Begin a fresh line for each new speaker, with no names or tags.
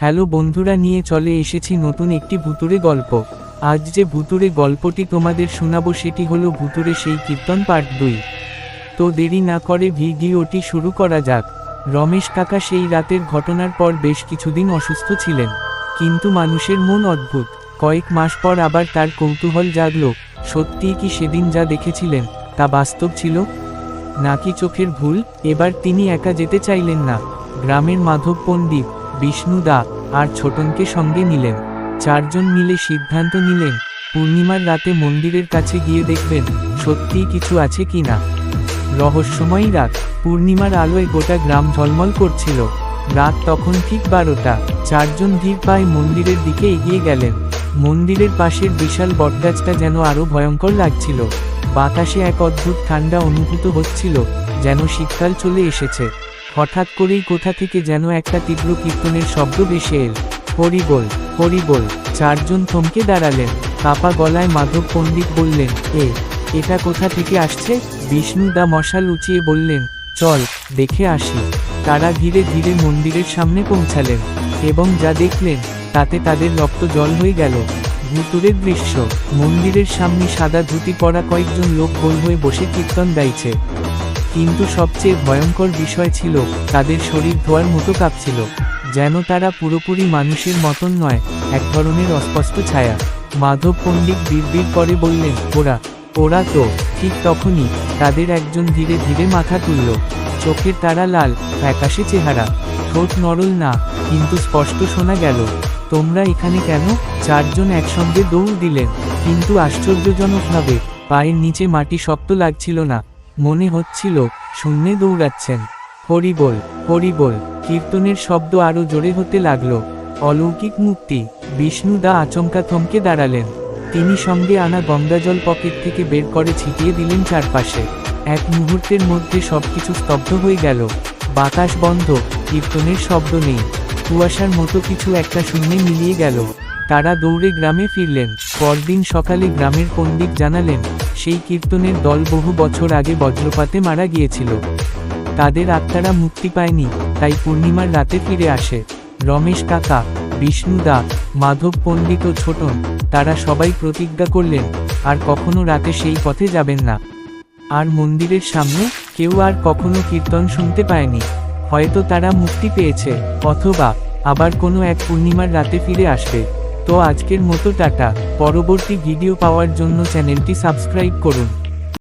Hello বন্ধুরা নিয়ে চলে এসেছি নতুন একটি ভুতুরে গল্প। আজ যে ভুতুরে গল্পটি তোমাদের শোনাবো সেটি হলো ভুতুরে সেই কীর্তন পার্ট দুই। তো দেরি না করে ভিডিওটি শুরু করা যাক। রমেশ কাকা সেই রাতের ঘটনার পর বেশ কিছুদিন অসুস্থ ছিলেন। কিন্তু মানুষের মন অদ্ভুত। কয়েক মাস পর আবার তার কৌতূহল জাগলো। সত্যিই কি সেদিন যা দেখেছিলেন, তা বাস্তব ছিল? নাকি চোখের ভুল? এবার তিনি একা যেতে চাইলেন না। গ্রামের মাধব পণ্ডিত বিষ্ণু দা আর ছোটনকে সঙ্গে নিলেন। চারজন মিলে সিদ্ধান্ত নিলেন, পূর্ণিমার রাতে মন্দিরের কাছে গিয়ে দেখবেন সত্যিই কিছু আছে কি না। রহস্যময়ী রাত, পূর্ণিমার আলোয় গোটা গ্রাম ঝলমল করছিল। রাত তখন ঠিক বারোটা, চারজন ধীর পায়ে মন্দিরের দিকে এগিয়ে গেলেন। মন্দিরের পাশের বিশাল বটগাছটা যেন আরও ভয়ঙ্কর লাগছিল। বাতাসে এক অদ্ভুত ঠান্ডা অনুভূত হচ্ছিল, যেন শীতকাল চলে এসেছে। হঠাৎ করেই কোথা থেকে যেন একটা তীব্র কীর্তনের শব্দ ভেসে এল। হরিবোল হরিবোল চারজন থমকে দাঁড়ালেন। কাপা গলায় মাধব পণ্ডিত বললেন, এ, এটা কোথা থেকে আসছে? বিষ্ণু দা মশাল উঁচিয়ে বললেন, চল, দেখে আসি। তারা ধীরে ধীরে মন্দিরের সামনে পৌঁছালেন এবং যা দেখলেন, তাতে তাদের রক্ত জল হয়ে গেল। ভুতুরের দৃশ্য, মন্দিরের সামনে সাদা ধুতি পরা কয়েকজন লোক গোল হয়ে বসে কীর্তন গাইছে। কিন্তু সবচেয়ে ভয়ঙ্কর বিষয় ছিল, তাদের শরীর ধোয়ার মতো কাঁপছিল। যেন তারা পুরোপুরি মানুষের মতন নয়, এক ধরনের অস্পষ্ট ছায়া। মাধব পণ্ডিত বিড়বিড় করে বললেন, ওরা ওরা তো, ঠিক তখনই, তাদের একজন ধীরে ধীরে মাথা তুলল। চোখের তারা লাল, ফ্যাকাশে চেহারা। ঠোঁট নরল না, কিন্তু স্পষ্ট শোনা গেল, তোমরা এখানে কেন? চারজন একসঙ্গে দৌড় দিলেন। কিন্তু আশ্চর্যজনকভাবে, পায়ের নিচে মাটি শক্ত লাগছিল না। মনে হচ্ছিল, শূন্যে দৌড়াচ্ছেন। হরিবোল হরিবোল কীর্তনের শব্দ আরও জোরে হতে লাগল। অলৌকিক মুক্তি, বিষ্ণু দা আচমকা থমকে দাঁড়ালেন। তিনি সঙ্গে আনা গঙ্গাজল পকেট থেকে বের করে ছিটিয়ে দিলেন চারপাশে। এক মুহূর্তের মধ্যে সবকিছু স্তব্ধ হয়ে গেল। বাতাস বন্ধ, কীর্তনের শব্দ নেই। কুয়াশার মতো কিছু একটা শূন্যে মিলিয়ে গেল। তারা দৌড়ে গ্রামে ফিরলেন। পরদিন সকালে গ্রামের পণ্ডিত জানালেন সেই কীর্তনের দল বহু বছর আগে বজ্রপাতে মারা গিয়েছিল। তাদের আত্মারা মুক্তি পায়নি, তাই পূর্ণিমার রাতে ফিরে আসে। রমেশ কাকা, বিষ্ণু দা, মাধব পণ্ডিত ও ছোটন, তারা সবাই প্রতিজ্ঞা করলেন, আর কখনো রাতে সেই পথে যাবেন না। আর মন্দিরের সামনে কেউ আর কখনো কীর্তন শুনতে পায়নি। হয়তো তারা মুক্তি পেয়েছে, অথবা আবার কোনো এক পূর্ণিমার রাতে ফিরে আসবে। তো আজকের মতো টাটা। পরবর্তী ভিডিও পাওয়ার জন্য চ্যানেলটি সাবস্ক্রাইব করুন।